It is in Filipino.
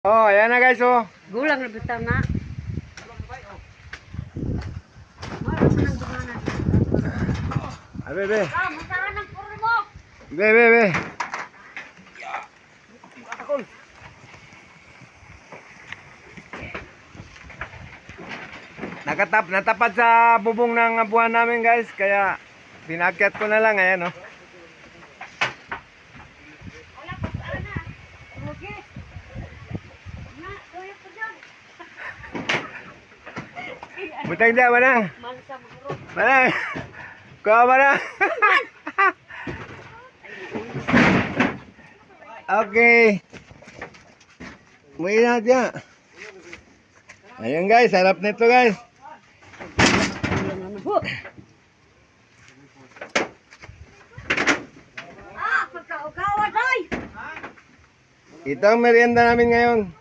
Oh, ayan na guys, oh. Gulang na bitaw na. Ay, bebe. Ah, mo. Bebe, bebe. Nakatap, natapat sa bubong ng buwan namin guys, kaya pinakyat ko na lang, ayan oh. Wala pa saan na. Okay. Na, tuyo ko dyan. Butang dyan, manang. Manang. Kuha manang. okay. Muwi na dyan. Ayun guys, harap nito guys. Ah. Ito ang merienda namin ngayon.